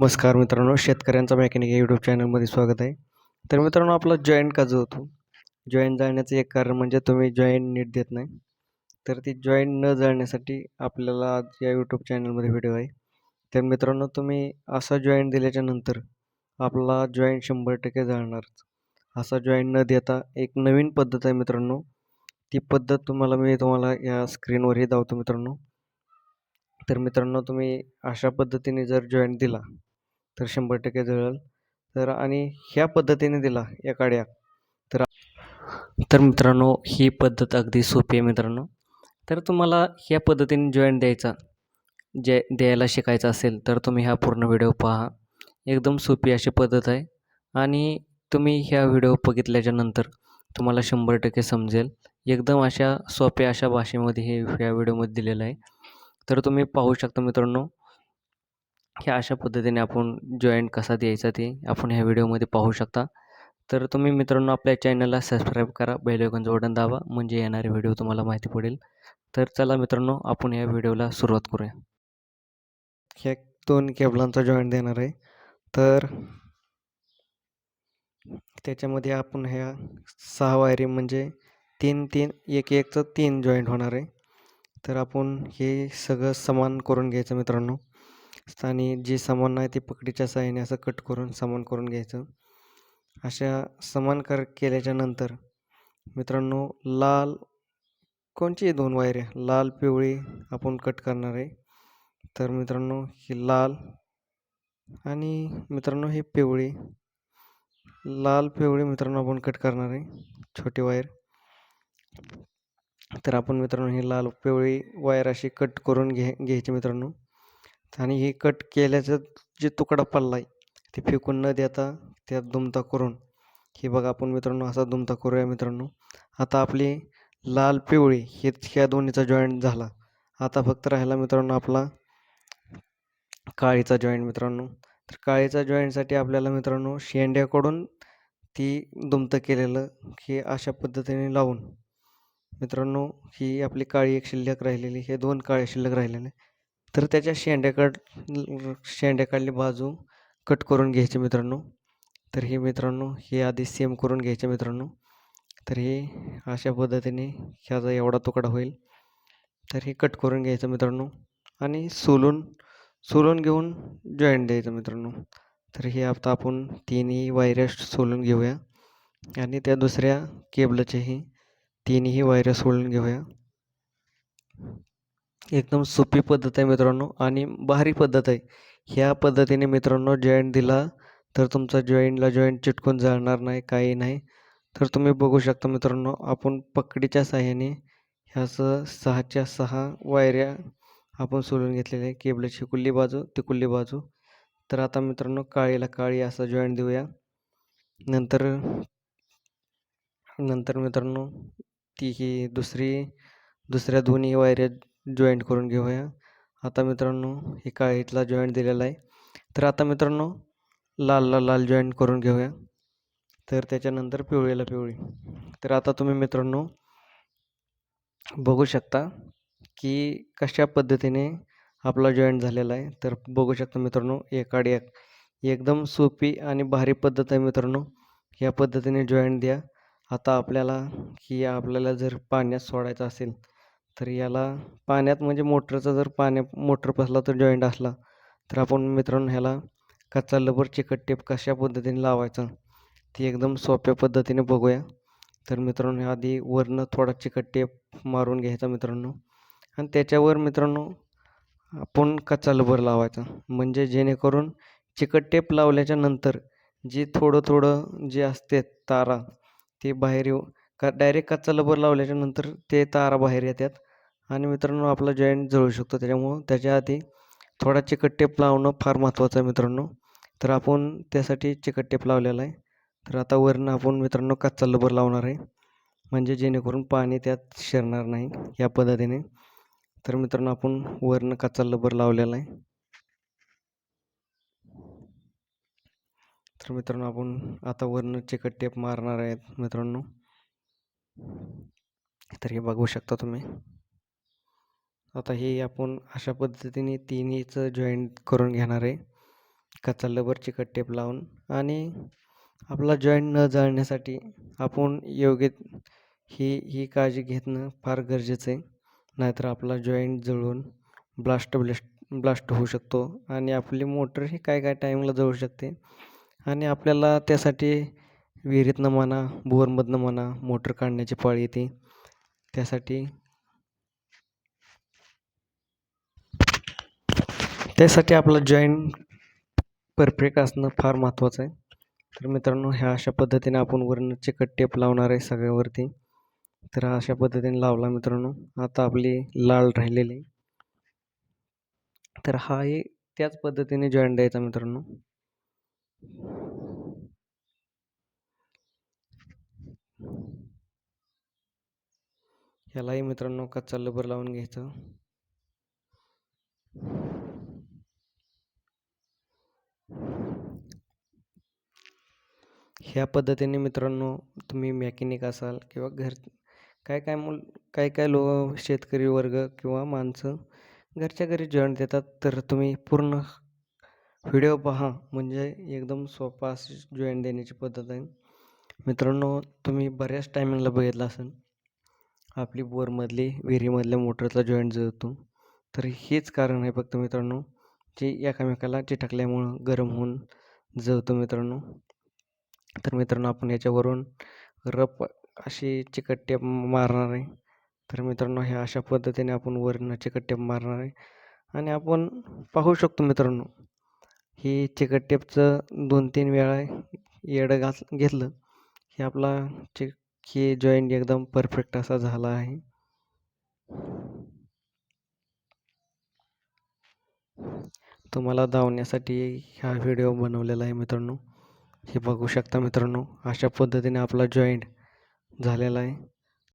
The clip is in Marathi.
नमस्कार मित्रांनो शेतकऱ्यांचा मेकॅनिक या यूट्यूब चॅनलमध्ये स्वागत आहे. तर मित्रांनो आपला जॉईंट का होतो जॉईंट जाळण्याचं एक कारण म्हणजे तुम्ही जॉईंट नीट देत नाही. तर ती जॉईंट न जाळण्यासाठी आपल्याला आज या यूट्यूब चॅनलमध्ये व्हिडिओ आहे. तर मित्रांनो तुम्ही असा जॉईंट दिल्याच्या नंतर आपला जॉईंट शंभर टक्के जाळणारच असा जॉईंट न देता एक नवीन पद्धत आहे मित्रांनो. ती पद्धत तुम्हाला मी तुम्हाला या स्क्रीनवरही दावतो मित्रांनो. तर मित्रांनो तुम्ही अशा पद्धतीने जर जॉईंट दिला तर शंभर टक्के जळेल. तर आणि ह्या पद्धतीने दिला या काड्या. तर तर मित्रांनो ही पद्धत अगदी सोपी आहे मित्रांनो. तर तुम्हाला ह्या पद्धतीने जॉईंट द्यायचा जे द्यायला शिकायचं असेल तर तुम्ही हा पूर्ण व्हिडिओ पहा. एकदम सोपी अशी पद्धत आहे. आणि तुम्ही ह्या व्हिडिओ बघितल्याच्या नंतर तुम्हाला शंभर टक्के समजेल. एकदम अशा सोप्या अशा भाषेमध्ये हे ह्या व्हिडिओमध्ये दिलेलं आहे. तर तुम्ही पाहू शकता मित्रांनो ह्या अशा पद्धतीने आपण जॉईंट कसा द्यायचा ते आपण ह्या व्हिडिओमध्ये पाहू शकता. तर तुम्ही मित्रांनो आपल्या चॅनलला सबस्क्राईब करा बेलैकनचं बटन दाबा म्हणजे येणारे व्हिडिओ तुम्हाला माहिती पडेल. तर चला मित्रांनो आपण या व्हिडिओला सुरुवात करूया. ह्या दोन केबलांचा जॉईंट देणार आहे. तर त्याच्यामध्ये आपण ह्या सहा वायरी म्हणजे तीन तीन एक एकचं तीन जॉईंट होणार आहे. तर आपण हे सगळं समान करून घ्यायचं मित्रांनो. आणि जे समान आहे ते पकडीच्या साह्याने असं कट करून समान करून घ्यायचं. अशा समान कर केल्याच्यानंतर मित्रांनो लाल कोणची दोन वायऱ्या लाल पिवळी आपण कट करणार आहे. तर मित्रांनो ही लाल आणि मित्रांनो ही पिवळी. लाल पिवळी मित्रांनो आपण कट करणार आहे. छोटी वायर. तर आपण मित्रांनो ही लाल पिवळी वायर अशी कट करून घे घ्यायची मित्रांनो. आणि हे कट केल्याचं जे तुकडा पडला आहे ते फेकून न देता त्यात दुमता करून हे बघा आपण मित्रांनो असा दुमता करूया मित्रांनो. आता आपली लाल पिवळी हे ह्या दोन्हीचा जॉईंट झाला. आता फक्त राहिला मित्रांनो आपला काळीचा जॉईंट मित्रांनो. तर काळीचा जॉईंटसाठी आपल्याला मित्रांनो शेंड्याकडून ती दुमतं केलेलं हे अशा पद्धतीने लावून मित्रांनो ही आपली काळी एक शिल्लक राहिलेली हे दोन काळे शिल्लक राहिलेले. तर त्याच्या शेंड्याकड शेंड्याकडली बाजू कट करून घ्यायची मित्रांनो. तर हे मित्रांनो हे आधी सेम करून घ्यायचे मित्रांनो. तर हे अशा पद्धतीने ह्याचा एवढा तुकडा होईल. तर हे कट करून घ्यायचं मित्रांनो आणि सोलून सोलून घेऊन जॉईंट द्यायचं मित्रांनो. तर हे आता आपण तिन्ही वायरस सोलून घेऊया आणि त्या दुसऱ्या केबलचेही तिन्ही वायरस सोलून घेऊया. एकदम सोपी पद्धत आहे मित्रांनो आणि भारी पद्धत आहे. ह्या पद्धतीने मित्रांनो जॉईंट दिला तर तुमचा जॉईंटला जॉईंट चिटकून जाणार नाही काही नाही. तर तुम्ही बघू शकता मित्रांनो आपण पकडीच्या साह्याने ह्याचं सहाच्या सहा वायऱ्या आपण सोलून घेतलेल्या आहे केबलची कुल्ली बाजू ती कुल्ली बाजू. तर आता मित्रांनो काळीला काळी असा जॉईंट देऊया. नंतर नंतर मित्रांनो ती ही दुसरी दुसऱ्या दोन्ही वायऱ्या जॉईंट करून घेऊया. आता मित्रांनो हे काळीतला जॉईंट दिलेला आहे. तर आता मित्रांनो लालला लाल जॉईंट करून घेऊया. तर त्याच्यानंतर पिवळीला पिवळी. तर आता तुम्ही मित्रांनो बघू शकता की कशा पद्धतीने आपला जॉईंट झालेला आहे. तर बघू शकता मित्रांनो एकाड एक. एकदम सोपी आणि भारी पद्धत आहे मित्रांनो. या पद्धतीने जॉईंट द्या. आता आपल्याला की आपल्याला जर पाण्यात सोडायचं असेल तर याला पाण्यात म्हणजे मोटरचा जर पाण्या मोटर फसला तर जॉईंट असला तर आपण मित्रांनो ह्याला कच्चा लबर चिकट टेप कशा पद्धतीने लावायचा ती एकदम सोप्या पद्धतीने बघूया. तर मित्रांनो आधी वरनं थोडा चिकट टेप मारून घ्यायचा मित्रांनो. आणि त्याच्यावर मित्रांनो आपण कच्चा लबर लावायचा. म्हणजे जेणेकरून चिकट टेप लावल्याच्या नंतर जे थोडं थोडं जे असते तारा ते बाहेर येऊ का डायरेक्ट कच्चा लबर लावल्याच्या नंतर ते तारा बाहेर येतात. आणि मित्रांनो आपला जॉईंट जळू शकतो. त्याच्यामुळं त्याच्या आधी थोडा चिकट टेप लावणं फार महत्त्वाचं आहे मित्रांनो. तर आपण त्यासाठी चिकट टेप लावलेला आहे. तर आता वरनं आपण मित्रांनो कच्चा लबर लावणार आहे. म्हणजे जेणेकरून पाणी त्यात शिरणार नाही या पद्धतीने. तर मित्रांनो आपण वरनं कच्चा लबर लावलेला आहे. तर मित्रांनो आपण आता वरनं चिकट टेप मारणार आहेत मित्रांनो. तर हे बघू शकता तुम्ही. आता हे आपण अशा पद्धतीने तिन्हीचं जॉईंट करून घेणार आहे. कच्चा लबर चिकट टेप लावून. आणि आपला जॉईंट न जाळण्यासाठी आपण योग्य ही ही काळजी घेतणं फार गरजेचं आहे. नाहीतर आपला जॉईंट जळून ब्लास्ट ब्लिस्ट ब्लास्ट होऊ शकतो. आणि आपली मोटर ही काय काय टाईमला जळू शकते. आणि आपल्याला त्यासाठी विहिरीतनं म्हणा बोरमधनं म्हणा मोटर काढण्याची पाळी येते. त्यासाठी त्यासाठी आपला जॉईंट परफेक्ट असणं फार महत्त्वाचं आहे. तर मित्रांनो ह्या अशा पद्धतीने आपण वरनं चिकट टेप लावणार आहे सगळ्यावरती. तर हा अशा पद्धतीने लावला मित्रांनो. आता आपली लाल राहिलेली. तर हाही त्याच पद्धतीने जॉईंट द्यायचा मित्रांनो. ह्यालाही मित्रांनो कच्चा लबर लावून घ्यायचं. ह्या पद्धतीने मित्रांनो तुम्ही मॅकॅनिक असाल किंवा घर काय काय मुल काय काय लो शेतकरी वर्ग किंवा माणसं घरच्या घरी जॉईंट देतात तर तुम्ही पूर्ण व्हिडिओ पहा. म्हणजे एकदम सोपा अशी जॉईंट देण्याची पद्धत आहे. मित्रांनो तुम्ही बऱ्याच टायमिंगला बघितलं असेल. आपली बोरमधली विहिरीमधल्या मोटरचा जॉईंट जळतो. तर हेच कारण आहे फक्त मित्रांनो जे एकामेकाला चिटकल्यामुळं गरम होऊन जळतो मित्रांनो. तर मित्रांनो आपण याच्यावरून रप अशी चिकट टेप मारणार आहे. तर मित्रांनो ह्या अशा पद्धतीने आपण वरनं चिकट टेप मारणार आहे. आणि आपण पाहू शकतो मित्रांनो ही चिकट टेपचं दोन तीन वेळा येडं घास घेतलं की आपला चिक की जॉईंट एकदम परफेक्ट असा झाला आहे. तुम्हाला धावण्यासाठी हा व्हिडिओ बनवलेला आहे मित्रांनो. हे बघू शकता मित्रांनो अशा पद्धतीने आपला जॉईंट झालेला आहे.